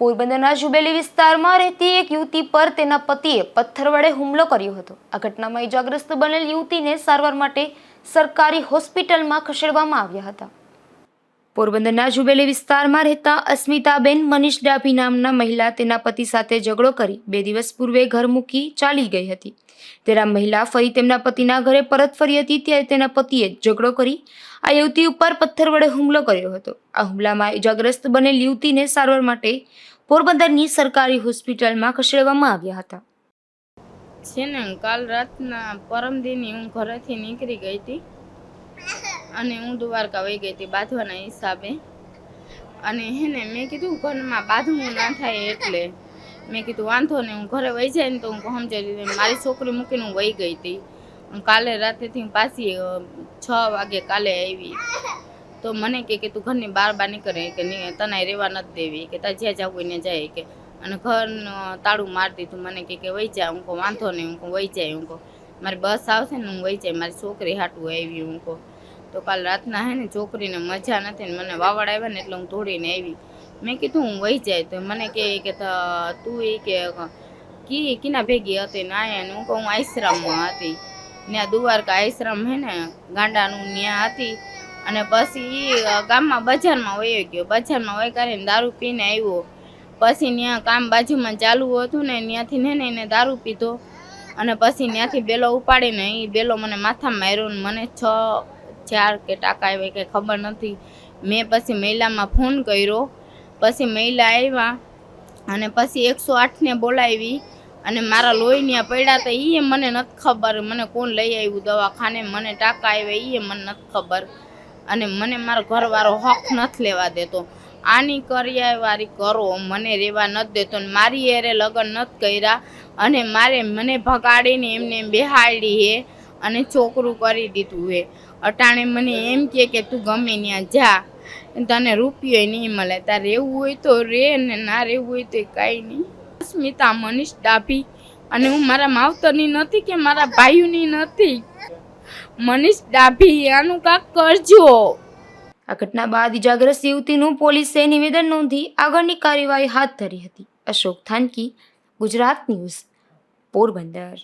પોરબંદરના જુબેલી વિસ્તારમાં રહેતી એક યુવતી પર તેના પતિએ પથ્થર વડે હુમલો કર્યો હતો. આ ઘટનામાં ઇજાગ્રસ્ત બનેલ યુવતીને સારવાર માટે સરકારી હોસ્પિટલમાં ખસેડવામાં આવ્યા હતા. પોરબંદરના જુબેલી વિસ્તારમાં રહેતા અસ્મિતાબેન મનીષ ડાભી નામના મહિલા તેના પતિ સાથે ઝઘડો કરી બે દિવસ પૂર્વે ઘર મૂકી ચાલી ગઈ હતી. તેના મહિલા ફરી તેમના પતિના ઘરે પરત ફરી હતી ત્યારે તેના પતિએ ઝઘડો કરી આ યુવતી ઉપર પથ્થર વડે હુમલો કર્યો હતો. આ હુમલામાં ઇજાગ્રસ્ત બનેલ યુવતીને સારવાર માટે પોરબંદરની સરકારી હોસ્પિટલમાં ખસેડવામાં આવ્યા હતા. છે ને, કાલ રાતના પરમ હું ઘરેથી નીકળી ગઈ હતી. અને હું દ્વારકા વહી ગઈ હતી બાંધવાના હિસાબે. અને હે ને મેં કીધું ઘરમાં બાંધવું ના થાય એટલે. મેં કીધું વાંધો નહીં, હું ઘરે વહી જાય ને તો હું સમજાવી દીધી. મારી છોકરી મૂકીને હું વહી ગઈ હતી. હું કાલે રાતેથી પાછી છ વાગે કાલે આવી. તો મને કે તું ઘરની બહાર બહાર નીકળે કે તને રહેવા નથી દેવી, કે તારે જ્યાં જવું એને જાય કે. અને ઘરનું તાળું મારી દીધું મને કે કે વહી જાય હું કહું, વાંધો નહીં, હું કહું, વહી જાય, હું કહું. મારી બસ આવશે ને હું વહી જાય, મારી છોકરી હાટું આવી, હું કહું. તો કાલ રાતના હે ને છોકરીને મજા નથી ને મને વાવડ આવ્યા ને એટલે હું દોડીને આવી. મેં કીધું હું વહી જાય તો મને કહે કે તું એ કે કી કીના ભેગી હતી ને આયા હું કહું આશ્રમમાં હતી. ત્યાં દ્વારકા આશ્રમ હે ને ગાંડાનું ત્યાં હતી. અને પછી એ ગામમાં બજારમાં વયો ગયો. બજારમાં વહી કરીને દારૂ પીને આવ્યો. પછી ત્યાં કામ બાજુમાં ચાલુ હતું ને ત્યાંથી ને એને દારૂ પીધો. અને પછી ત્યાંથી બેલો ઉપાડીને એ બેલો મને માથામાં માર્યો ને મને છ ચાર કે ટાંકા આવ્યા કે ખબર નથી. મેં પછી મહિલામાં ફોન કર્યો. પછી મહિલા આવ્યા અને પછી એકસો આઠને બોલાવી અને મારા લોહીને પડ્યા તો એ મને નથી ખબર. મને કોણ લઈ આવ્યું દવાખાને? મને ટાંકા આવ્યા એ મને નથી ખબર. અને મને મારો ઘરવાળો હક નથી લેવા દેતો. આની કર્યાવારી કરો, મને રહેવા નથી દેતો. ને મારી એરે લગ્ન નથી કર્યા અને મારે મને ભગાડીને એમને બેહાડી હે. અને છોકરું કરી દીધું હે અટાણે મને એમ કહે કે તું ગમે ત્યાં જા. તને રૂપિયો નહીં મળે. તારે રહેવું હોય તો રે ને ના રહેવું હોય તો કાંઈ નહીં. સ્મિતા મનીષ, ડાભી અને હું મારા માવતરની નથી કે મારા ભાઈઓની નથી? મનીષ, ડાભી, આનું કાંક કરજો. આ ઘટના બાદ ઇજાગ્રસ્ત યુવતીનું પોલીસે નિવેદન નોંધી આગળની કાર્યવાહી હાથ ધરી હતી. અશોક થાનકી, ગુજરાત ન્યૂઝ, પોરબંદર.